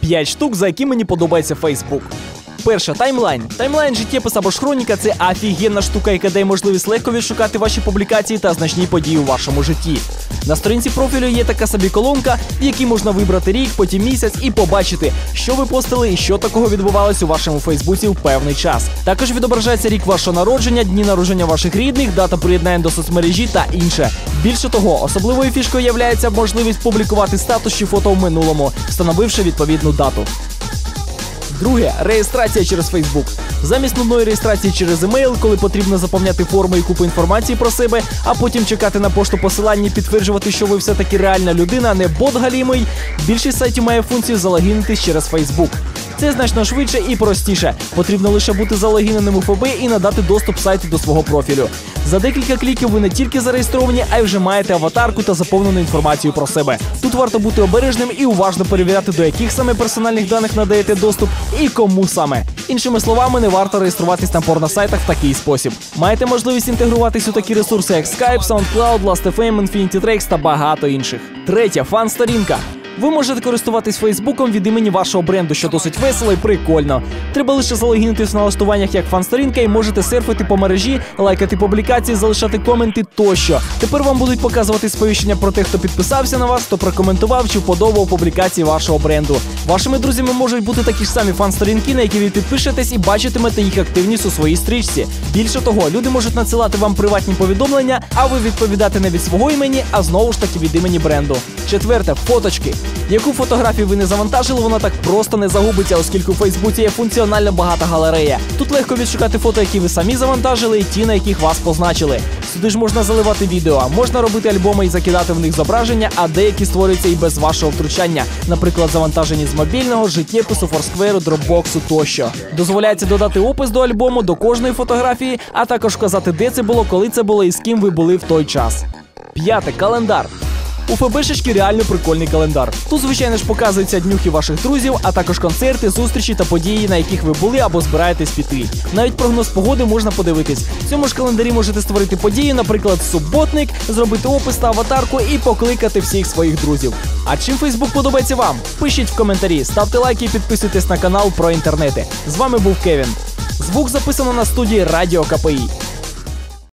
П'ять штук, за які мені подобається Facebook. Перше таймлайн. Таймлайн життєпис або ж хроніка це офігенна штука, яка дає можливість легко відшукати ваші публікації та значні події у вашому житті. На сторінці профілю є така собі колонка, в якій можна вибрати рік, потім місяць і побачити, що ви постили і що такого відбувалось у вашому Фейсбуці в певний час. Також відображається рік вашого народження, дні народження ваших рідних, дата приєднання до соцмережі та інше. Більше того, особливою фішкою є можливість публікувати статус чи фото в минулому, встановивши відповідну дату. Друге реєстрація через Facebook. Замість нудної реєстрації через емейл, коли потрібно заповняти форми і купу інформації про себе, а потім чекати на пошту посилання і підтверджувати, що ви все-таки реальна людина, а не бот галімий. Більшість сайтів має функцію залогінитись через Facebook. Це значно швидше і простіше. Потрібно лише бути залогіненим у ФБ і надати доступ сайту до свого профілю. За декілька кліків ви не тільки зареєстровані, а й вже маєте аватарку та заповнену інформацію про себе. Тут варто бути обережним і уважно перевіряти, до яких саме персональних даних надаєте доступ і кому саме. Іншими словами, не варто реєструватись на порносайтах в такий спосіб. Маєте можливість інтегруватись у такі ресурси, як Skype, SoundCloud, Last.fm, Infinity Tracks та багато інших. Третя фан-сторінка. Ви можете користуватись Фейсбуком від імені вашого бренду, що досить весело і прикольно. Треба лише залогінитись в налаштуваннях як фан-сторінка і можете серфити по мережі, лайкати публікації, залишати коменти тощо. Тепер вам будуть показувати сповіщення про те, хто підписався на вас, хто прокоментував чи вподобав публікації вашого бренду. Вашими друзями можуть бути такі ж самі фан-сторінки, на які ви підпишетесь і бачитимете їх активність у своїй стрічці. Більше того, люди можуть надсилати вам приватні повідомлення, а ви відповідати не від свого імені, а знову ж таки від імені бренду. Четверте фоточки. Яку фотографію ви не завантажили, вона так просто не загубиться, оскільки у Фейсбуці є функціонально багата галерея. Тут легко відшукати фото, які ви самі завантажили, і ті, на яких вас позначили. Сюди ж можна заливати відео, можна робити альбоми і закидати в них зображення, а деякі створюються і без вашого втручання, наприклад, завантажені з мобільного, життєпису, форскверу, дропбоксу тощо. Дозволяється додати опис до альбому, до кожної фотографії, а також вказати, де це було, коли це було і з ким ви були в той час. П'яте календар. У ФБшечки реально прикольний календар. Тут, звичайно ж, показуються днюхи ваших друзів, а також концерти, зустрічі та події, на яких ви були або збираєтесь піти. Навіть прогноз погоди можна подивитись. В цьому ж календарі можете створити події, наприклад, суботник, зробити опис та аватарку і покликати всіх своїх друзів. А чим Фейсбук подобається вам? Пишіть в коментарі, ставте лайки і підписуйтесь на канал про інтернети. З вами був Кевін. Звук записано на студії Радіо КПІ.